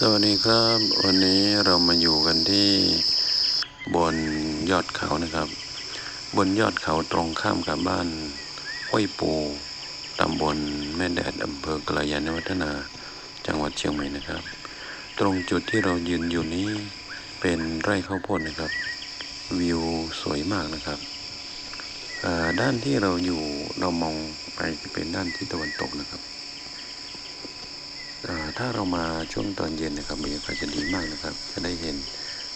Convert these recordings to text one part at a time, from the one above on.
สวัสดีครับ วันนี้เรามาอยู่กันที่บนยอดเขานะครับ บนยอดเขาตรงข้ามกับบ้านห้วยปูตำบลแม่แดดอำเภอกระยาณวัฒนาจังหวัดเชียงใหม่นะครับ ตรงจุดที่เรายืนอยู่นี้เป็นไร่ข้าวโพดนะครับ วิวสวยมากนะครับด้านที่เราอยู่เรามองไปจะเป็นด้านที่ตะวันตกนะครับ ถ้าเรามาช่วงตอนเย็นนะครับบรรยากาศจะดีมากนะครับ จะได้เห็น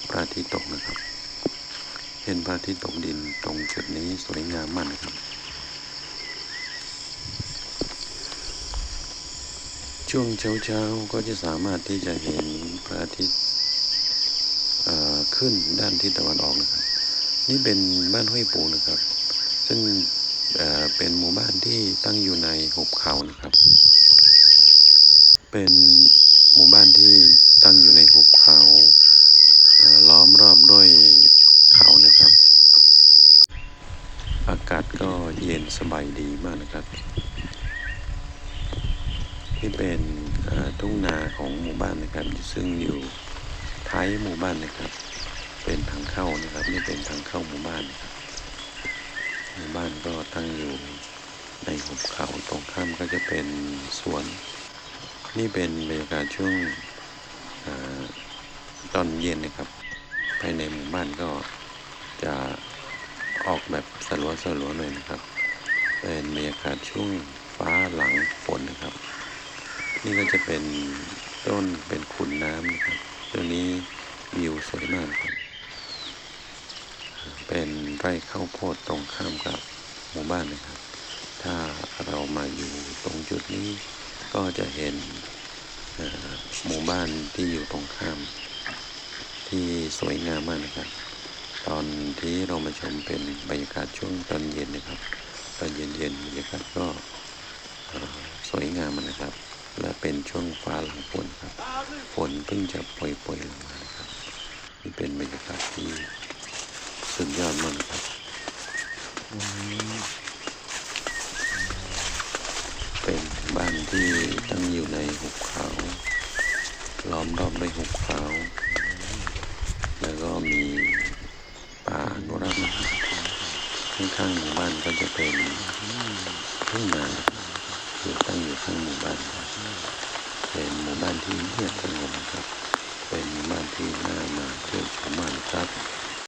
พระอาทิตย์ตกนะครับ เห็นพระอาทิตย์ตกดินตรงจุดนี้สวยงามมากนะครับ ช่วงเช้าๆก็จะสามารถที่จะเห็นพระอาทิตย์ขึ้นด้านทิศตะวันออกนะครับ นี่เป็นบ้านห้วยปูนะครับ ซึ่งเป็นหมู่บ้านที่ตั้งอยู่ในหุบเขานะครับ เป็นหมู่บ้านที่ตั้งอยู่ในหุบเขาล้อมรอบด้วยเขานะครับ อากาศก็เย็นสบายดีมากนะครับ ที่เป็นทุ่งนาของหมู่บ้านนะครับ ซึ่งอยู่ท้ายหมู่บ้านนะครับ เป็นทางเข้านะครับนี่เป็นทางเข้าหมู่บ้านนะครับหมู่บ้านก็ตั้งอยู่ในหุบเขาตรงข้ามก็จะเป็นสวน นี่เป็นบรรยากาศช่วงอตอนเย็นนะครับ ภายในหมู่บ้านก็จะออกแบบสลัวสลัวหน่อยนะครับ เป็นบรรยากาศช่วงฟ้าหลังฝนนะครับ นี่ก็จะเป็นต้นเป็นขุนน้ำนะครับตัวนี้วิวสวยมากครับ เป็นไร่ข้าวโพดตรงข้ามกับหมู่บ้านนะครับ ถ้าเรามาอยู่ตรงจุดนี้ ก็จะเห็นหมู่บ้านที่อยู่ตรงข้าม ที่สวยงามมากนะครับ ตอนที่เรามาชมเป็นบรรยากาศช่วงตอนเย็นนะครับ ตอนเย็นๆบรรยากาศก็สวยงามมากนะครับ และเป็นช่วงฟ้าหลังฝนครับฝนเพิ่งจะปล่อยๆลงมานะครับนี่เป็นบรรยากาศที่สุดยอดมากครับเป็น บ้านที่ตั้งอยู่ในหุบเขาล้อมรอบด้วยหุบเขา แล้วก็มีป่าอนุรักษ์นะครับข้างๆหมู่บ้านก็จะเป็นทุ่งนาอยู่ตั้งอยู่ข้างหมู่บ้าน เป็นหมู่บ้านที่เงียบสงบครับ เป็นหมู่บ้านที่น่ามาเที่ยวชมมากนะครับ